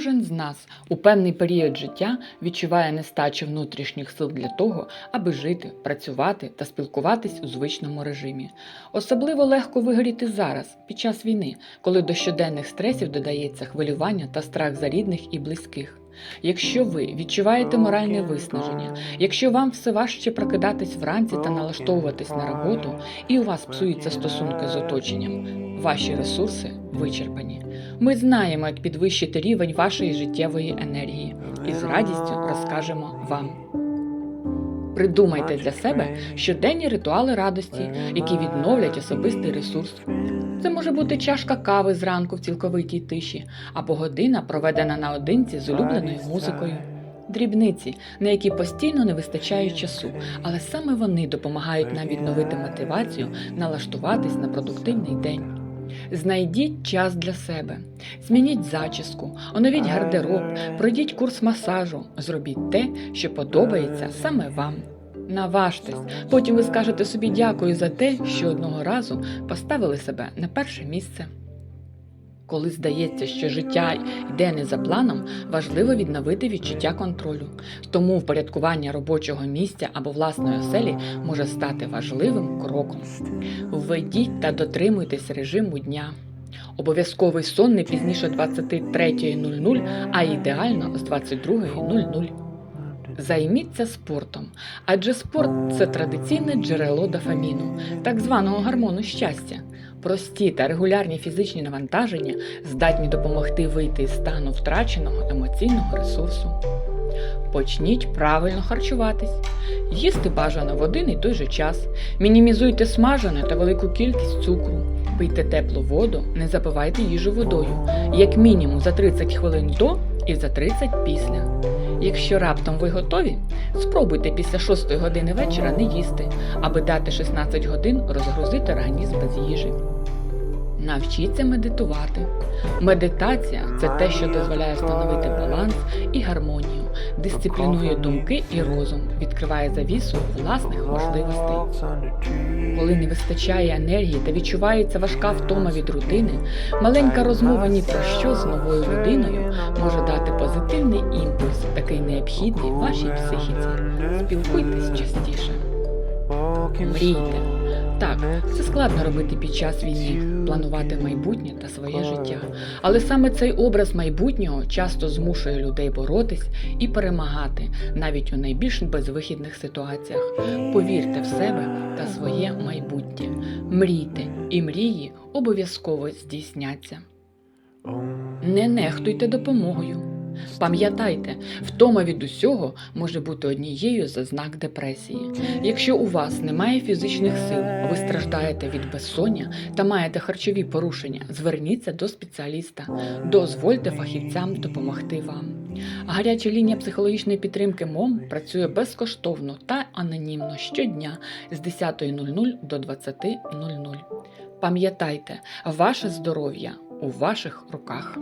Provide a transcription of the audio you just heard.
Кожен з нас у певний період життя відчуває нестачу внутрішніх сил для того, аби жити, працювати та спілкуватись у звичному режимі. Особливо легко вигоріти зараз, під час війни, коли до щоденних стресів додається хвилювання та страх за рідних і близьких. Якщо ви відчуваєте моральне виснаження, якщо вам все важче прокидатись вранці та налаштовуватись на роботу, і у вас псуються стосунки з оточенням, ваші ресурси вичерпані. Ми знаємо, як підвищити рівень вашої життєвої енергії, і з радістю розкажемо вам. Придумайте для себе щоденні ритуали радості, які відновлять особистий ресурс. Це може бути чашка кави зранку в цілковитій тиші, або година, проведена наодинці з улюбленою музикою. Дрібниці, на які постійно не вистачає часу, але саме вони допомагають нам відновити мотивацію, налаштуватись на продуктивний день. Знайдіть час для себе, змініть зачіску, оновіть гардероб, пройдіть курс масажу, зробіть те, що подобається саме вам. Наважтесь, потім ви скажете собі дякую за те, що одного разу поставили себе на перше місце. Коли здається, що життя йде не за планом, важливо відновити відчуття контролю. Тому впорядкування робочого місця або власної оселі може стати важливим кроком. Введіть та дотримуйтесь режиму дня. Обов'язковий сон не пізніше 23.00, а ідеально з 22.00. Займіться спортом, адже спорт це традиційне джерело дофаміну, так званого гормону щастя. Прості та регулярні фізичні навантаження здатні допомогти вийти з стану втраченого емоційного ресурсу. Почніть правильно харчуватись, їсти бажано в один і той же час, мінімізуйте смажене та велику кількість цукру, пийте теплу воду, не запивайте їжу водою, як мінімум за 30 хвилин до і за 30 після. Якщо раптом ви готові, спробуйте після 6 години вечора не їсти, аби дати 16 годин розгрузити організм без їжі. Навчіться медитувати. Медитація це те, що дозволяє встановити баланс і гармонію, дисциплінує думки і розум, відкриває завісу власних можливостей. Коли не вистачає енергії та відчувається важка втома від рутини, маленька розмова ні про що з новою людиною може дати позитивний імпульс, такий необхідний вашій психіці. Спілкуйтесь частіше. Мрійте. Так, це складно робити під час війни, планувати майбутнє та своє життя. Але саме цей образ майбутнього часто змушує людей боротись і перемагати навіть у найбільш безвихідних ситуаціях. Повірте в себе та своє майбутнє. Мрійте, і мрії обов'язково здійсняться. Не нехтуйте допомогою. Пам'ятайте, втома від усього може бути однією з ознак депресії. Якщо у вас немає фізичних сил, ви страждаєте від безсоння та маєте харчові порушення, зверніться до спеціаліста, дозвольте фахівцям допомогти вам. Гаряча лінія психологічної підтримки МОМ працює безкоштовно та анонімно щодня з 10.00 до 20.00. Пам'ятайте, ваше здоров'я у ваших руках.